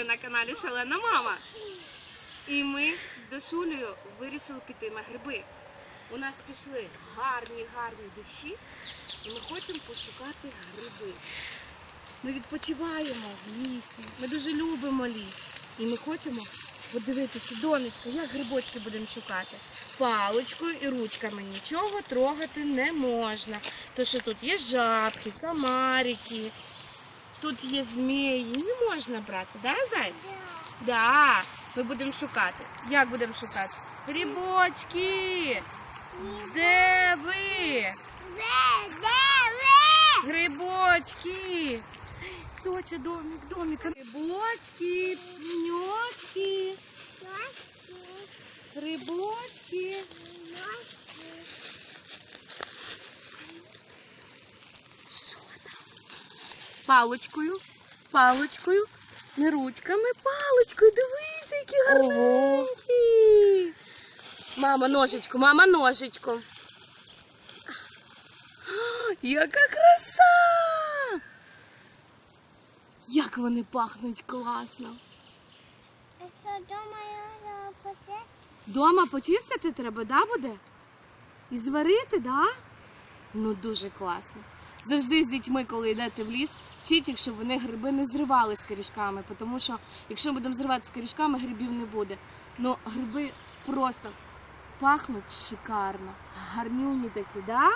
Ви на каналі Шалена Мама. І ми з Дашулею вирішили піти на гриби. У нас пішли гарні, гарні дощі, і ми хочемо пошукати гриби. Ми відпочиваємо в лісі. Ми дуже любимо ліс. І ми хочемо подивитися, донечка, як грибочки будемо шукати. Паличкою і ручками нічого трогати не можна. То що тут є жабки, комарики, тут є змії. Не можна брати, да, зайць? Да. Ми будемо шукати. Як будемо шукати? Грибочки! Де ви? Грибочки! Доча, домик, домик. Грибочки, пеньочки, грибочки. Що там? Паличкою, паличкою, не ручками, паличкою. Дивися, які гарненькі. Мама, ножичку, мама, ножичку. Яка краса! Як вони пахнуть класно. Дома почистити треба, да, буде? І зварити, да? Ну дуже класно. Завжди з дітьми, коли йдете в ліс, вчіть, щоб вони гриби не зривали з корішками, тому що якщо ми будемо зривати з корішками, грибів не буде. Ну, гриби просто пахнуть шикарно. Гарнюні такі, да?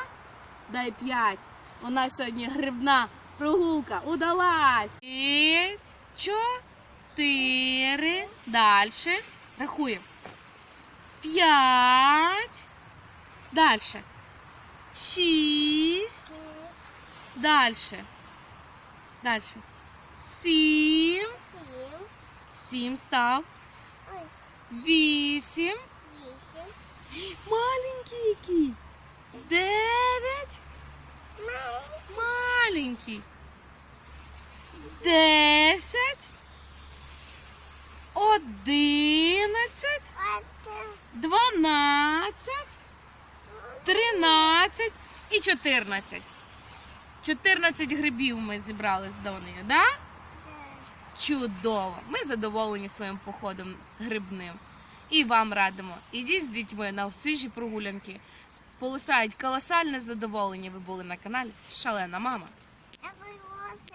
Дай п'ять. У нас сьогодні грибна прогулка удалась. І чотири. Дальше. Рахуємо. П'ять. Дальше. Шість. Дальше. Дальше. Сім. Сім став. Вісім. Маленький який. Дев'ять. Маленький. Десять. Одинадцять. Дванадцять. Тринадцять і чотирнадцять. Чотирнадцять грибів ми зібрали з Донею, да? Чудово! Ми задоволені своїм походом грибним. І вам радимо. Ідіть з дітьми на свіжі прогулянки. Полусають колосальне задоволення. Ви були на каналі Шалена Мама.